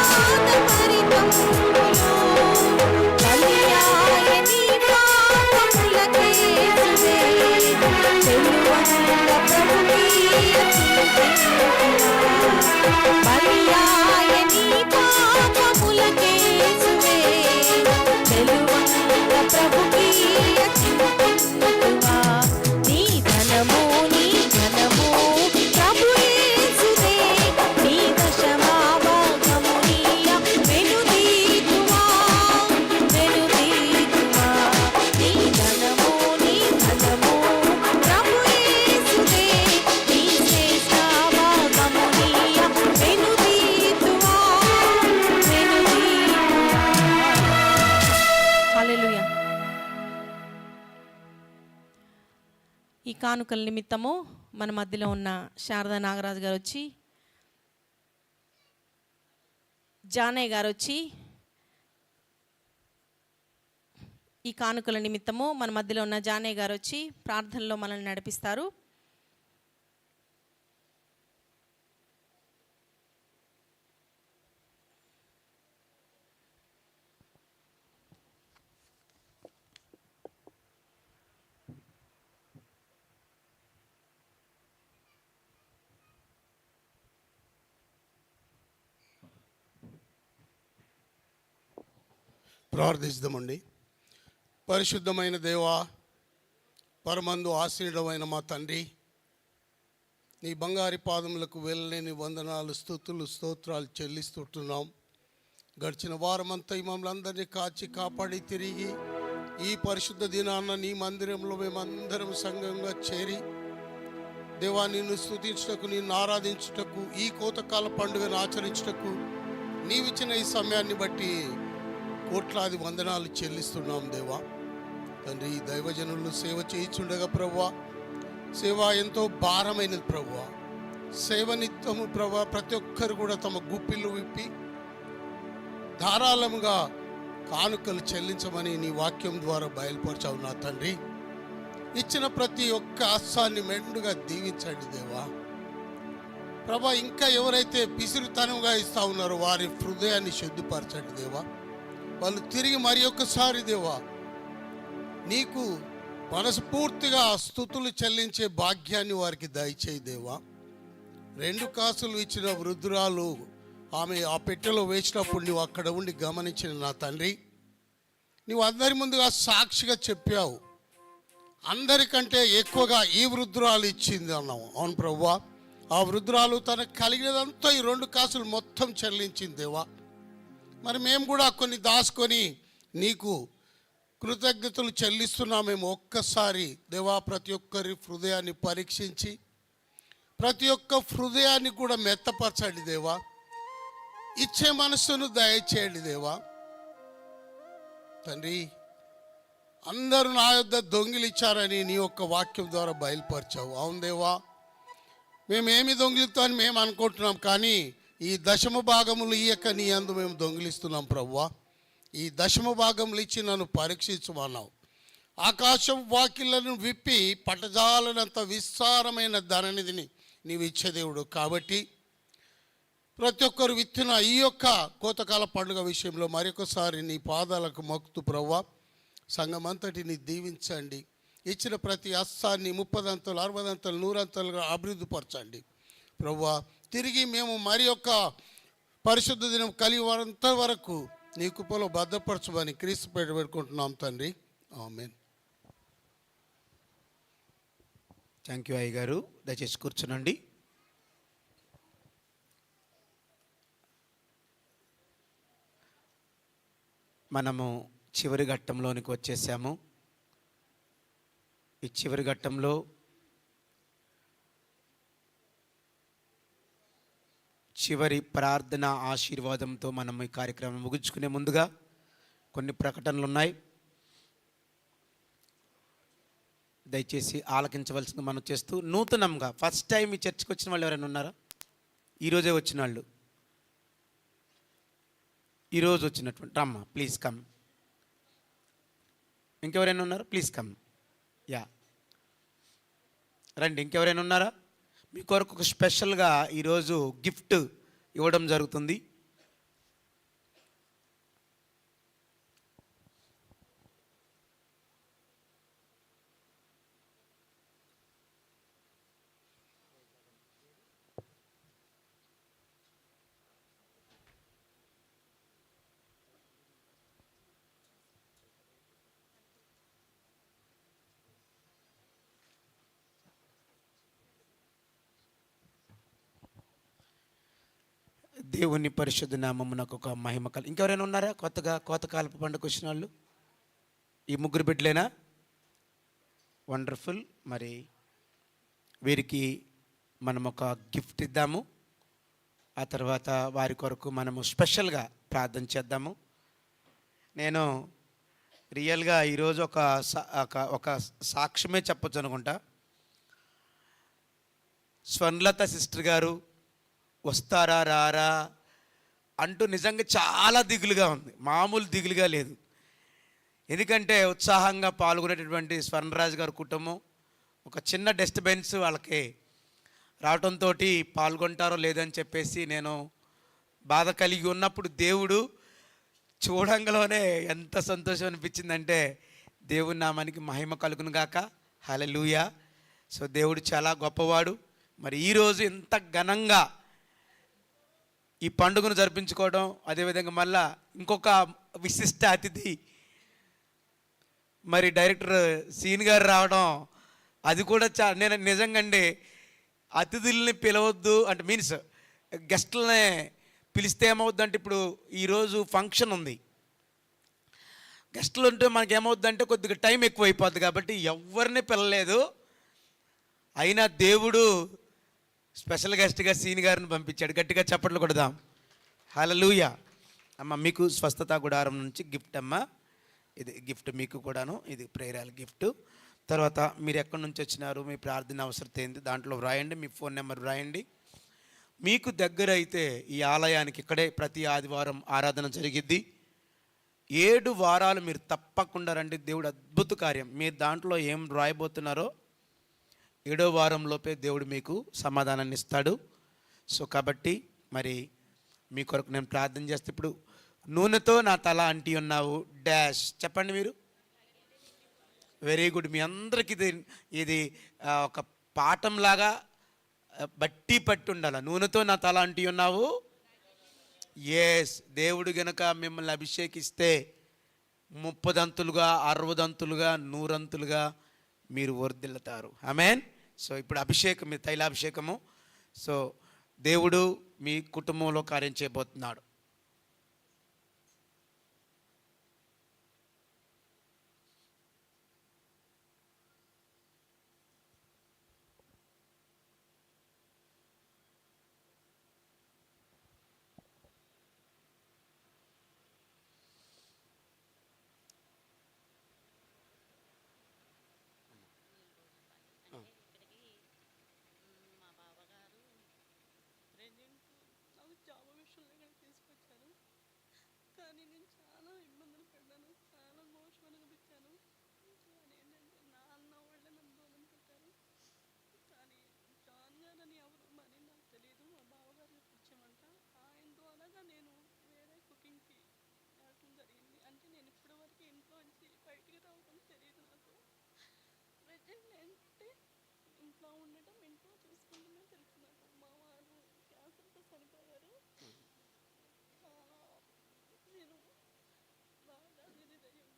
పాత పరిమళంలో కానుకల నిమిత్తము మన మధ్యలో ఉన్న శారదా నాగరాజు గారు వచ్చి జానయ్య గారు వచ్చి ఈ కానుకల నిమిత్తము మన మధ్యలో ఉన్న జానయ్య గారు వచ్చి ప్రార్థనలో మనల్ని నడిపిస్తారు. ప్రార్థిద్దామండి. పరిశుద్ధమైన దేవా పరమందు ఆశ్రయుడమైన మా తండ్రి నీ బంగారి పాదములకు వెళ్ళలేని వందనాలు స్థుతులు స్తోత్రాలు చెల్లిస్తుంటున్నాం. గడిచిన వారమంతా ఈ మమ్మల్ని అందరినీ కాచి కాపాడి తిరిగి ఈ పరిశుద్ధ దినాన్న నీ మందిరంలో మేమందరం సంఘంగా చేరి దేవా నిన్ను స్థుతించుటకు నిన్ను ఆరాధించుటకు ఈ కోతకాల పండుగను ఆచరించుటకు నీవిచ్చిన ఈ సమయాన్ని బట్టి కోట్లాది వందనాలు చెల్లిస్తున్నాం దేవా. తండ్రి ఈ దైవజనులు సేవ చేయించుండగా ప్రభువా సేవ ఎంతో భారమైనది ప్రభువా సేవ నిత్యము ప్రభా ప్రతి ఒక్కరు కూడా తమ గుప్పిళ్ళు విప్పి ధారాళముగా కానుకలు చెల్లించమని నీ వాక్యం ద్వారా బయలుపరచావు నా తండ్రి. ఇచ్చిన ప్రతి ఒక్క అస్సాన్ని మెండుగా దీవించండి దేవా. ప్రభా ఇంకా ఎవరైతే పిసిరితనంగా ఇస్తా ఉన్నారో వారి హృదయాన్ని శుద్ధిపరచండి దేవా. వాళ్ళు తిరిగి మరి ఒక్కసారి దేవా నీకు మనస్ఫూర్తిగా స్థుతులు చెల్లించే భాగ్యాన్ని వారికి దయచేయి దేవా. రెండు కాసులు ఇచ్చిన వృద్ధురాలు ఆమె ఆ పెట్టెలో వేసినప్పుడు నువ్వు అక్కడ ఉండి గమనించిన నా తండ్రి. నువ్వు అందరి ముందుగా సాక్షిగా చెప్పావు అందరికంటే ఎక్కువగా ఈ వృద్ధురాలు ఇచ్చింది అన్నావు. అవును ప్రభువా ఆ వృద్ధురాలు తనకు కలిగినదంతా ఈ రెండు కాసులు మొత్తం చెల్లించింది దేవా. మరి మేము కూడా కొన్ని దాచుకొని నీకు కృతజ్ఞతలు చెల్లిస్తున్నామేమో ఒక్కసారి దేవా ప్రతి ఒక్కరి హృదయాన్ని పరీక్షించి ప్రతి ఒక్క హృదయాన్ని కూడా మెత్తపరచండి దేవా. ఇచ్చే మనస్సును దయచేయండి దేవా. తండ్రి అందరూ నా యొద్ద దొంగిలిచ్చారని నీ యొక్క వాక్యం ద్వారా బయలుపరిచావు. అవును దేవా మేమేమి దొంగిలిస్తామని మేము అనుకుంటున్నాం కానీ ఈ దశమ భాగములు ఇయ్యక నీ అందు మేము దొంగిలిస్తున్నాం ప్రవ్వా. ఈ దశమ భాగములు ఇచ్చి నన్ను పరీక్షించమన్నావు. ఆకాశం వాకిళ్ళను విప్పి పటజాలనంత విస్తారమైన ధననిధిని నీవు ఇచ్చేదేవుడు కాబట్టి ప్రతి ఒక్కరు విత్తిన ఈ యొక్క కోతకాల పండుగ విషయంలో మరొకసారి నీ పాదాలకు మొక్కుతూ ప్రవ్వా సంఘమంతటిని దీవించండి. ఇచ్చిన ప్రతి అస్సాన్ని ముప్పదంతలు అరవదంతలు నూరంతలుగా అభివృద్ధిపరచండి ప్రవ్వా తిరిగి మేము మరి యొక్క పరిశుద్ధ దినం కలిగి వారంత వరకు నీ కుప్పలో భద్రపరచమని క్రీస్తు పేట పెట్టుకుంటున్నాం తండ్రి. ఆమెన్. థ్యాంక్ యూ అయ్య గారు దయచేసి కూర్చునండి. మనము చివరి ఘట్టంలోనికి వచ్చేసాము. ఈ చివరి ఘట్టంలో చివరి ప్రార్థన ఆశీర్వాదంతో మనం ఈ కార్యక్రమం ముగించుకునే ముందుగా కొన్ని ప్రకటనలు ఉన్నాయి. దయచేసి ఆలకించవలసింది మనం చేస్తూ నూతనంగా ఫస్ట్ టైం ఈ చర్చకు వచ్చిన వాళ్ళు ఎవరైనా ఉన్నారా? ఈరోజే వచ్చిన వాళ్ళు. ఈరోజు వచ్చినటువంటి రమ్మ ప్లీజ్ కమ్ ఇంకెవరైనా ఉన్నారు? ప్లీజ్ కమ్ యా రండి ఇంకెవరైనా ఉన్నారా? మీ కొరకు ఒక స్పెషల్గా ఈరోజు గిఫ్ట్ ఇవ్వడం జరుగుతుంది. దేవుని పరిశుద్ధ నామమునకు ఒక మహిమ కల. ఇంకెవరైనా ఉన్నారా? కొత్తగా కోత కాలపు పండుగ వచ్చిన వాళ్ళు? ఈ ముగ్గురు బిడ్డలేనా? వండర్ఫుల్. మరి వీరికి మనం ఒక గిఫ్ట్ ఇద్దాము. ఆ తర్వాత వారి కొరకు మనము స్పెషల్గా ప్రార్థన చేద్దాము. నేను రియల్గా ఈరోజు ఒక సా- ఒక ఒక సాక్ష్యమే చెప్పొచ్చు అనుకుంటా. స్వర్ణలత సిస్టర్ గారు వస్తారా రారా అంటూ నిజంగా చాలా దిగులుగా ఉంది. మామూలు దిగులుగా లేదు. ఎందుకంటే ఉత్సాహంగా పాల్గొనేటటువంటి స్వర్ణరాజు గారి కుటుంబం ఒక చిన్న డస్ట్బిన్స్ వాళ్ళకి రావడంతో పాల్గొంటారో లేదని చెప్పేసి నేను బాధ కలిగి ఉన్నప్పుడు దేవుడు చూడంగలోనే ఎంత సంతోషం అనిపించిందంటే దేవుని నామానికి మహిమ కలుగును గాక. హలలుయ సో దేవుడు చాలా గొప్పవాడు. మరి ఈరోజు ఇంత ఘనంగా ఈ పండుగను జరిపించుకోవడం అదేవిధంగా మళ్ళా ఇంకొక విశిష్ట అతిథి. మరి డైరెక్టర్ సీన్ గారు రావడం అది కూడా చా నేను నిజంగా అండి అతిథుల్ని పిలవద్దు అంటే మీన్స్ గెస్ట్లనే పిలిస్తే ఏమవుద్దంటే ఇప్పుడు ఈరోజు ఫంక్షన్ ఉంది. గెస్ట్లు ఉంటే మనకి ఏమవుద్దంటే కొద్దిగా టైం ఎక్కువ అయిపోద్ది కాబట్టి ఎవరిని పిలలేదు అయినా దేవుడు స్పెషల్ గెస్ట్గా సీని గారిని పంపించాడు. గట్టిగా చప్పట్లు కొడదాం. హలలుయ అమ్మ మీకు స్వస్థత గుడారం నుంచి గిఫ్ట్ అమ్మ. ఇది గిఫ్ట్ మీకు కూడాను. ఇది ప్రేరాల గిఫ్ట్. తర్వాత మీరు ఎక్కడి నుంచి వచ్చినారు? మీ ప్రార్థన అవసరం ఏంది? దాంట్లో వ్రాయండి. మీ ఫోన్ నెంబర్ వ్రాయండి. మీకు దగ్గర అయితే ఈ ఆలయానికి ఇక్కడే ప్రతి ఆదివారం ఆరాధన జరిగిద్ది. ఏడు వారాలు మీరు తప్పకుండా రండి. దేవుడు అద్భుత కార్యం. మీరు దాంట్లో ఏం రాయబోతున్నారో ఏడో వారంలోపే దేవుడు మీకు సమాధానాన్ని ఇస్తాడు సో కాబట్టి మరి మీ కొరకు నేను ప్రార్థన చేస్తే. ఇప్పుడు నూనెతో నా తల అంటి ఉన్నావు. డాష్. చెప్పండి మీరు. Very good. మీ అందరికి ఇది ఇది ఒక పాఠంలాగా బట్టి పట్టి ఉండాలి నూనెతో నా తల అంటి ఉన్నావు. ఎస్ దేవుడు గనక మిమ్మల్ని అభిషేకిస్తే ముప్పదంతులుగా అరవదంతులుగా నూరంతులుగా మీరు వర్దిల్లుతారు ఆమెన్ సో ఇప్పుడు అభిషేకం మీ తైలాభిషేకము. సో దేవుడు మీ కుటుంబంలో కార్యం చేయబోతున్నాడు. కానీ నేను చాలా ఇబ్బందులు పడ్డాను. చాలా మోసం అనిపించాను. కానీ ఏంటంటే నా అన్న వాళ్ళే నన్ను దూరం పెట్టారు. కానీ జాన్ గారు అని ఎవరు మరి నాకు తెలియదు మా బావగారు చెప్పించామంట ఆయన ద్వారాగా నేను వేరే కుకింగ్కి వెళ్ళటం జరిగింది. అంటే నేను ఇప్పటి వరకు ఇంట్లో నుంచి బయటికి రావడం తెలియదు నాకు. ప్రజెంట్ అంటే ఇంట్లో ఉండటం ఇంట్లో చూసుకుంటూనే తెలుసు నాకు మా వారు క్యాన్సర్తో చనిపోయారు చాలా నేను బాగా ఇదయ్యి ఉన్నాను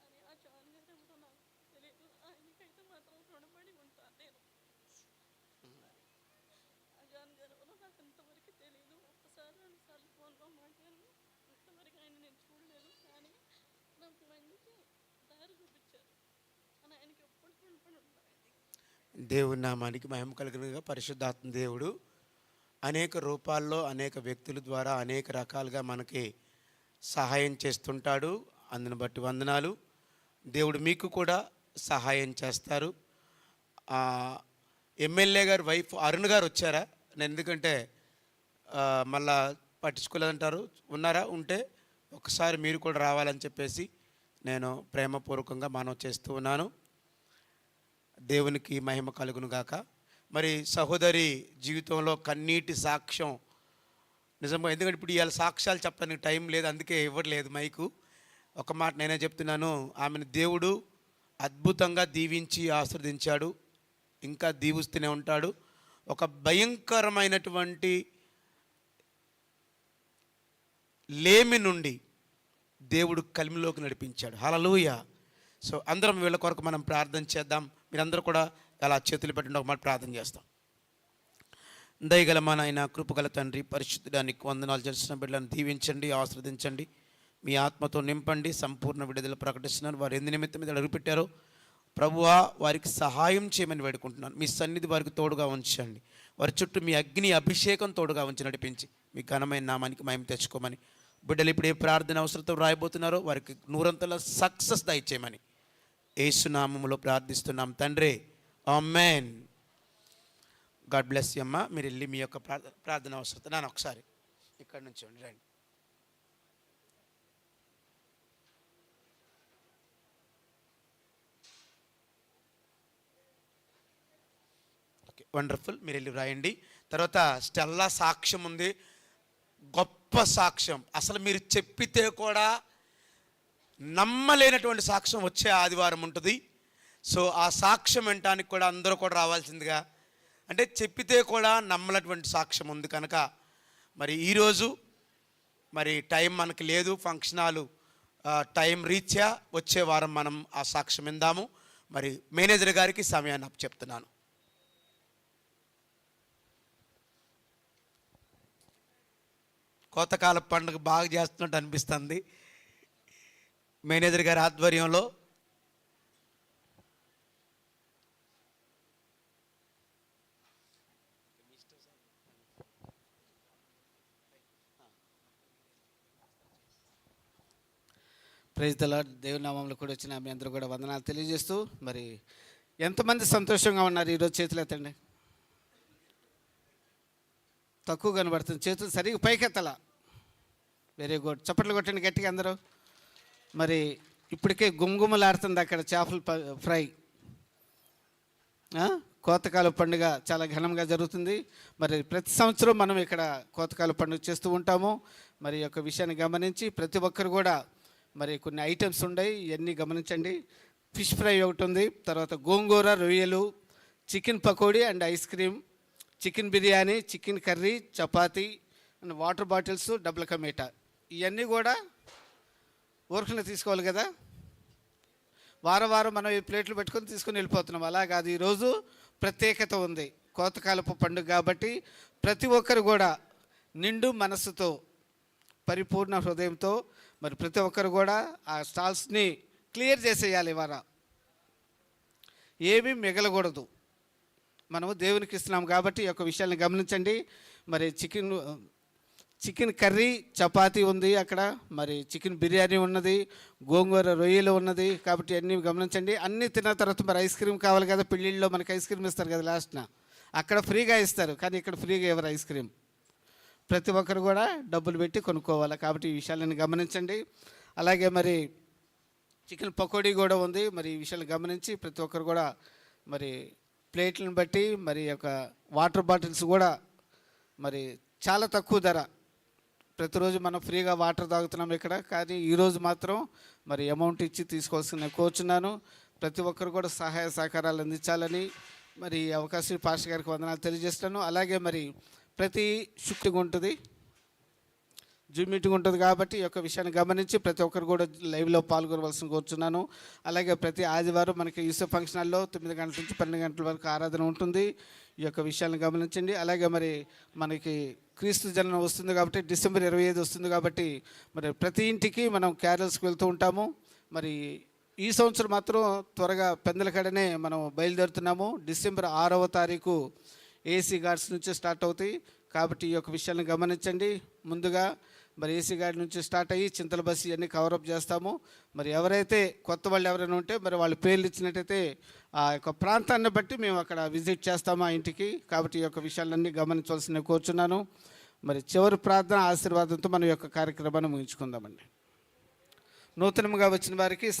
అని ఆ జాన్ గారు ఎవరో నాకు తెలియదు ఆయనకైతే మాత్రం రుణపడి ఉంటాను నేను ఆ జాన్ గారు ఎవరో నాకు ఇంతవరకు తెలియదు ఒక్కసారి రెండుసార్లు ఫోన్లో మాట్లాడాను ఇంతవరకు ఆయన నేను చూడలేదు కానీ నాకు మంచి దారి చూపించారు అని ఆయనకి ఎప్పుడు రుణపడి ఉంటాను దేవుని నామానికి మహిమ కలిగినగా పరిశుద్ధాత్మ దేవుడు అనేక రూపాల్లో అనేక వ్యక్తుల ద్వారా అనేక రకాలుగా మనకి సహాయం చేస్తుంటాడు. అందుని బట్టి వందనాలు. దేవుడు మీకు కూడా సహాయం చేస్తారు. ఎమ్మెల్యే గారు వైఫ్ అరుణ్ గారు వచ్చారా? నేను ఎందుకంటే మళ్ళా పట్టించుకోలేదంటారు ఉన్నారా? ఉంటే ఒకసారి మీరు కూడా రావాలని చెప్పేసి నేను ప్రేమపూర్వకంగా మనం చేస్తూ ఉన్నాను. దేవునికి మహిమ కలుగును గాక. మరి సహోదరి జీవితంలో కన్నీటి సాక్ష్యం నిజంగా ఎందుకంటే ఇప్పుడు ఇవాళ సాక్ష్యాలు చెప్పడానికి టైం లేదు అందుకే ఇవ్వట్లేదు మైకు. ఒక మాట నేనే చెప్తున్నాను ఆమెను దేవుడు అద్భుతంగా దీవించి ఆస్వాదించాడు ఇంకా దీవిస్తూనే ఉంటాడు. ఒక భయంకరమైనటువంటి లేమి నుండి దేవుడు కలిమిలోకి నడిపించాడు. హలలుయ సో అందరం వీళ్ళ కొరకు మనం ప్రార్థన చేద్దాం. మీరందరూ కూడా అలా చేతులు పెట్టండి ఒక మాట ప్రార్థన చేస్తాం. దయగల మా నాయన కృపగల తండ్రి పరిశుద్ధానికి వందనాలు చేసిన బిడ్డలను దీవించండి ఆస్వాదించండి మీ ఆత్మతో నింపండి సంపూర్ణ విడుదల ప్రకటిస్తున్నారు. వారు ఎందు నిమిత్తం మీద అడుగుపెట్టారో. ప్రభువా వారికి సహాయం చేయమని వేడుకుంటున్నాను. మీ సన్నిధి వారికి తోడుగా ఉంచండి. వారి చుట్టూ మీ అగ్ని అభిషేకం తోడుగా ఉంచి నడిపించి మీ ఘనమైన నామానికి మేము తెచ్చుకోమని బిడ్డలు ఇప్పుడు ఏ ప్రార్థన అవసరంతో రాయబోతున్నారో వారికి నూరంతల సక్సెస్ దయచేయమని ఏసునామములో ప్రార్థిస్తున్నాం. తండ్రి ఆమెన్. గాడ్ బ్లెస్ అమ్మ. మీరు వెళ్ళి మీ యొక్క ప్రార్థన ప్రార్థన అవసరం నాన్న ఒకసారి ఇక్కడ నుంచి ఉండి రండి. Okay wonderful. మీరు వెళ్ళి వ్రాయండి. తర్వాత స్టెల్లా సాక్ష్యం ఉంది. గొప్ప సాక్ష్యం. అసలు మీరు చెప్పితే కూడా నమ్మలేనటువంటి సాక్ష్యం వచ్చే ఆదివారం ఉంటుంది. సో ఆ సాక్ష్యం వినటానికి కూడా అందరూ కూడా రావాల్సిందిగా అంటే చెప్పితే కూడా నమ్మలటువంటి సాక్ష్యం ఉంది కనుక. మరి ఈరోజు మరి టైం మనకి లేదు ఫంక్షన్ హాలు టైం రీత్యా వచ్చే వారం మనం ఆ సాక్ష్యం ఇందాము మరి మేనేజర్ గారికి సమయాన్ని చెప్తున్నాను కోతకాల పండుగ బాగా చేస్తున్నట్టు అనిపిస్తుంది. మేనేజర్ గారి ఆధ్వర్యంలో ప్రైజ్ దలా దేవుని నామంలో కూడా వచ్చిన మీ అందరూ కూడా వందనాలు తెలియజేస్తూ మరి ఎంతమంది సంతోషంగా ఉన్నారు ఈరోజు చేతులు ఎత్తండి. తక్కువ కనబడుతుంది. చేతులు సరిగ్గా పైకెత్తల. వెరీ గుడ్ చప్పట్లు కొట్టండి గట్టిగా అందరూ. మరి ఇప్పటికే గుమగుమలాడుతుంది అక్కడ చేపల ఫ్రై. కోతకాల పండుగ చాలా ఘనంగా జరుగుతుంది. మరి ప్రతి సంవత్సరం మనం ఇక్కడ కోతకాల పండుగ చేస్తూ ఉంటాము. మరి యొక్క విషయాన్ని గమనించి ప్రతి ఒక్కరు కూడా మరి కొన్ని ఐటమ్స్ ఉన్నాయి ఇవన్నీ గమనించండి. ఫిష్ ఫ్రై ఒకటి ఉంది తర్వాత గోంగూర రొయ్యలు chicken pakodi and ice cream chicken biryani chicken curry chapati and water bottles double కమేటా. ఇవన్నీ కూడా ఊరకునే తీసుకోవాలి కదా? వారం వారం మనం ఈ ప్లేట్లు పెట్టుకొని తీసుకొని వెళ్ళిపోతున్నాం. అలా కాదు. ఈరోజు ప్రత్యేకత ఉంది. కోతకాలపు పండుగ కాబట్టి ప్రతి ఒక్కరు కూడా నిండు మనస్సుతో పరిపూర్ణ హృదయంతో మరి ప్రతి ఒక్కరు కూడా ఆ స్టాల్స్ని క్లియర్ చేసేయాలి ఇవాళ. ఏమీ మిగలకూడదు. మనము దేవునికి ఇస్తున్నాం కాబట్టి ఈ యొక్క విషయాన్ని గమనించండి. మరి చికెన్ చికెన్ కర్రీ చపాతీ ఉంది అక్కడ. మరి చికెన్ బిర్యానీ ఉన్నది గోంగూర రొయ్యలు ఉన్నది కాబట్టి అన్నీ గమనించండి. అన్నీ తిన్న తర్వాత మరి ఐస్ క్రీమ్ కావాలి కదా పెళ్ళిళ్ళలో మనకి ఐస్ క్రీమ్ ఇస్తారు కదా లాస్ట్న. అక్కడ ఫ్రీగా ఇస్తారు కానీ ఇక్కడ ఫ్రీగా ఇవ్వరు ఐస్ క్రీమ్? ప్రతి ఒక్కరు కూడా డబ్బులు పెట్టి కొనుక్కోవాలి కాబట్టి ఈ విషయాలను గమనించండి. అలాగే మరి చికెన్ పకోడీ కూడా ఉంది మరి ఈ విషయాలు గమనించి ప్రతి ఒక్కరు కూడా మరి ప్లేట్లను బట్టి మరి యొక్క వాటర్ బాటిల్స్ కూడా మరి చాలా తక్కువ ధర. ప్రతిరోజు మనం ఫ్రీగా వాటర్ తాగుతున్నాం ఇక్కడ. కానీ ఈరోజు మాత్రం మరి అమౌంట్ ఇచ్చి తీసుకోవాల్సిన కోరుచున్నాను ప్రతి ఒక్కరు కూడా సహాయ సహకారాలు అందించాలని మరి అవకాశం పాస్టర్ గారికి వందనాలు తెలియజేస్తాను అలాగే మరి ప్రతి షిఫ్ట్గా ఉంటుంది. జూమ్ మీటింగ్ ఉంటుంది కాబట్టి ఈ యొక్క విషయాన్ని గమనించి ప్రతి ఒక్కరు కూడా లైవ్లో పాల్గొనవలసిన కోరుచున్నాను అలాగే ప్రతి ఆదివారం మనకి ఈసో ఫంక్షన్ హాల్లో తొమ్మిది గంటల నుంచి పన్నెండు గంటల వరకు ఆరాధన ఉంటుంది. ఈ యొక్క విషయాన్ని గమనించండి. అలాగే మరి మనకి క్రీస్తు జన్మ వస్తుంది కాబట్టి డిసెంబర్ ఇరవై ఐదు వస్తుంది కాబట్టి మరి ప్రతి ఇంటికి మనం క్యారల్స్కి వెళ్తూ ఉంటాము. మరి ఈ సంవత్సరం మాత్రం త్వరగా పెందలకడనే మనం బయలుదేరుతున్నాము. డిసెంబర్ ఆరవ తారీఖు ఏసీ గార్డ్స్ నుంచి స్టార్ట్ అవుతాయి. కాబట్టి ఈ యొక్క విషయాన్ని గమనించండి. ముందుగా మరి ఏసీ గారి నుంచి స్టార్ట్ అయ్యి చింతల బస్సు ఇవన్నీ కవరప్ చేస్తాము. మరి ఎవరైతే కొత్త వాళ్ళు ఎవరైనా ఉంటే మరి వాళ్ళు పేర్లు ఇచ్చినట్టయితే ఆ యొక్క ప్రాంతాన్ని బట్టి మేము అక్కడ విజిట్ చేస్తాము ఆ ఇంటికి. కాబట్టి ఈ యొక్క విషయాలన్నీ గమనించవలసిన కోరుచున్నాను. మరి చివరి ప్రార్థన ఆశీర్వాదంతో మన యొక్క కార్యక్రమాన్ని ముగించుకుందామండి. నూతనంగా వచ్చిన వారికి